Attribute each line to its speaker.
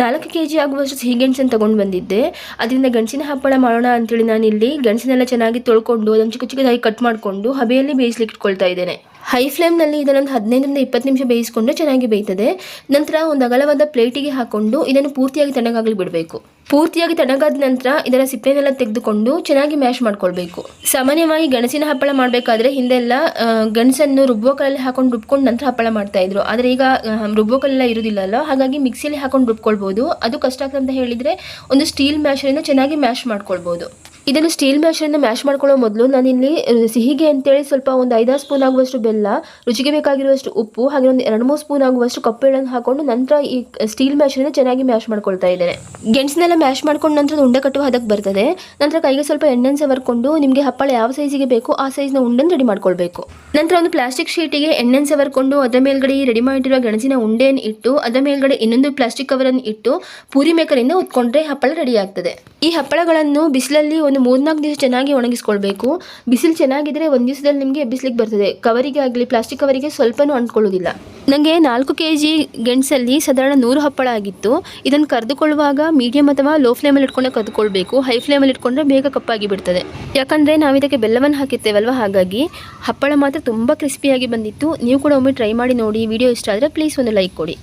Speaker 1: ನಾಲ್ಕು K G ಆಗುವಷ್ಟು ಸಿಹಿ ಗೆಣಸನ್ನು ತಗೊಂಡು ಬಂದಿದ್ದೆ. ಅದರಿಂದ ಗೆಣಸಿನ ಹಪ್ಪಳ ಮಾಡೋಣ ಅಂತೇಳಿ ನಾನಿಲ್ಲಿ ಗೆಣಸನ್ನೆಲ್ಲ ಚೆನ್ನಾಗಿ ತೊಳ್ಕೊಂಡು ಅದನ್ನು ಚಿಕ್ಕ ಚಿಕ್ಕದಾಗಿ ಕಟ್ ಮಾಡಿಕೊಂಡು ಹಬೆಯಲ್ಲಿ ಬೇಯಿಸ್ಲಿಕ್ಕೆ ಇಟ್ಕೊಳ್ತಾ ಇದ್ದೇನೆ. ಹೈ ಫ್ಲೇಮ್ನಲ್ಲಿ ಇದನ್ನೊಂದು ಹದಿನೈದರಿಂದ ಇಪ್ಪತ್ತು ನಿಮಿಷ ಬೇಯಿಸಿಕೊಂಡು ಚೆನ್ನಾಗಿ ಬೇಯ್ತದೆ. ನಂತರ ಒಂದು ಅಗಲವಾದ ಪ್ಲೇಟಿಗೆ ಹಾಕೊಂಡು ಇದನ್ನು ಪೂರ್ತಿಯಾಗಿ ತಣ್ಣಗಾಗಲಿ ಬಿಡಬೇಕು. ಪೂರ್ತಿಯಾಗಿ ತಣ್ಣಗಾದ ನಂತರ ಇದರ ಸಿಪ್ಪೆನೆಲ್ಲ ತೆಗೆದುಕೊಂಡು ಚೆನ್ನಾಗಿ ಮ್ಯಾಶ್ ಮಾಡ್ಕೊಳ್ಬೇಕು. ಸಾಮಾನ್ಯವಾಗಿ ಗೆಣಸಿನ ಹಪ್ಪಳ ಮಾಡಬೇಕಾದ್ರೆ ಹಿಂದೆಲ್ಲ ಗಣಸನ್ನು ರುಬ್ಬೋ ಕಲ್ಲಲ್ಲಿ ಹಾಕೊಂಡು ರುಬ್ಕೊಂಡು ನಂತರ ಹಪ್ಪಳ ಮಾಡ್ತಾ ಇದ್ರು. ಆದರೆ ಈಗ ರುಬ್ಬೋ ಕಲ್ಲೆಲ್ಲ ಇರುವುದಿಲ್ಲಲ್ಲ ಹಾಗಾಗಿ ಮಿಕ್ಸಿಯಲ್ಲಿ ಹಾಕೊಂಡು ರುಬ್ಕೊಳ್ಬೋದು. ಅದು ಕಷ್ಟ ಆಗ್ತದೆ ಅಂತ ಹೇಳಿದರೆ ಒಂದು ಸ್ಟೀಲ್ ಮ್ಯಾಶರಿಂದ ಚೆನ್ನಾಗಿ ಮ್ಯಾಶ್ ಮಾಡ್ಕೊಳ್ಬೋದು. ಇದನ್ನು ಸ್ಟೀಲ್ ಮ್ಯಾಶರಿಂದ ಮ್ಯಾಶ್ ಮಾಡ್ಕೊಳ್ಳೋ ಮೊದಲು ನಾನಿಲ್ಲಿ ಇಲ್ಲಿ ಸಿಹಿಗೆ ಅಂತೇಳಿ ಸ್ವಲ್ಪ ಒಂದು ಐದಾರು ಸ್ಪೂನ್ ಆಗುವಷ್ಟು ಬೆಲ್ಲ, ರುಚಿಗೆ ಬೇಕಾಗಿರುವಷ್ಟು ಉಪ್ಪು, ಹಾಗೆ ಒಂದು ಎರಡು ಮೂರು ಸ್ಪೂನ್ ಆಗುವಷ್ಟು ಕಪ್ಪು ಎಳ್ಳನ್ನು ಹಾಕೊಂಡು ನಂತರ ಈ ಸ್ಟೀಲ್ ಮ್ಯಾಶರಿಂದ ಚೆನ್ನಾಗಿ ಮ್ಯಾಶ್ ಮಾಡ್ಕೊಳ್ತಾ ಇದ್ದೇನೆ. ಗೆಣಸನ್ನೆಲ್ಲ ಮ್ಯಾಶ್ ಮಾಡ್ಕೊಂಡು ನಂತರ ಉಂಡೆ ಕಟ್ಟುವ ಹದಕ್ಕೆ ಬರ್ತದೆ. ನಂತರ ಕೈಗೆ ಸ್ವಲ್ಪ ಎಣ್ಣೆನ ಸವರ್ಕೊಂಡು ನಿಮಗೆ ಹಪ್ಪಳ ಯಾವ ಸೈಜಿಗೆ ಬೇಕು ಆ ಸೈಜ್ನ ಉಂಡೆನ ರೆಡಿ ಮಾಡ್ಕೊಳ್ಬೇಕು. ನಂತರ ಒಂದು ಪ್ಲಾಸ್ಟಿಕ್ ಶೀಟಿಗೆ ಎಣ್ಣೆನ ಸವರ್ಕೊಂಡು ಅದರ ಮೇಲ್ಗಡೆ ರೆಡಿ ಮಾಡಿರುವ ಗೆಣಸಿನ ಉಂಡೆಯನ್ನು ಇಟ್ಟು, ಅದರ ಮೇಲ್ಗಡೆ ಇನ್ನೊಂದು ಪ್ಲಾಸ್ಟಿಕ್ ಕವರನ್ನು ಇಟ್ಟು ಪೂರಿ ಮೇಕರಿಂದ ಉತ್ಕೊಂಡ್ರೆ ಹಪ್ಪಳ ರೆಡಿ ಆಗ್ತದೆ. ಈ ಹಪ್ಪಳಗಳನ್ನು ಬಿಸಿಲಲ್ಲಿ ಒಂದು ಮೂರ್ನಾಲ್ಕು ದಿವಸ ಚೆನ್ನಾಗಿ ಒಣಗಿಸ್ಕೊಳ್ಬೇಕು. ಬಿಸಿಲು ಚೆನ್ನಾಗಿದ್ರೆ ಒಂದು ದಿವಸದಲ್ಲಿ ನಿಮಗೆ ಬಿಸಿಲಿಗೆ ಬರ್ತದೆ. ಕವರಿಗೆ ಆಗಲಿ, ಪ್ಲಾಸ್ಟಿಕ್ ಕವರಿಗೆ ಸ್ವಲ್ಪನೂ ಅಂಟ್ಕೊಳ್ಳೋದಿಲ್ಲ. ನನಗೆ ನಾಲ್ಕು ಕೆ ಜಿ ಗೆಣಸಲ್ಲಿ ಸಾಧಾರಣ ನೂರು ಹಪ್ಪಳ ಆಗಿತ್ತು. ಇದನ್ನು ಕರೆದುಕೊಳ್ಳುವಾಗ ಮೀಡಿಯಮ್ ಅಥವಾ ಲೋ ಫ್ಲೇಮಲ್ಲಿ ಇಟ್ಕೊಂಡೆ ಕರೆದುಕೊಳ್ಬೇಕು. ಹೈ ಫ್ಲೇಮಲ್ಲಿ ಇಟ್ಕೊಂಡ್ರೆ ಬೇಗ ಕಪ್ಪಾಗಿ ಬಿಡ್ತದೆ. ಯಾಕಂದರೆ ನಾವು ಇದಕ್ಕೆ ಬೆಲ್ಲವನ್ನು ಹಾಕಿರ್ತೇವಲ್ವ? ಹಾಗಾಗಿ ಹಪ್ಪಳ ಮಾತ್ರ ತುಂಬ ಕ್ರಿಸ್ಪಿಯಾಗಿ ಬಂದಿತ್ತು. ನೀವು ಕೂಡ ಒಮ್ಮೆ ಟ್ರೈ ಮಾಡಿ ನೋಡಿ. ವಿಡಿಯೋ ಇಷ್ಟ ಆದರೆ ಪ್ಲೀಸ್ ಒಂದು ಲೈಕ್ ಕೊಡಿ.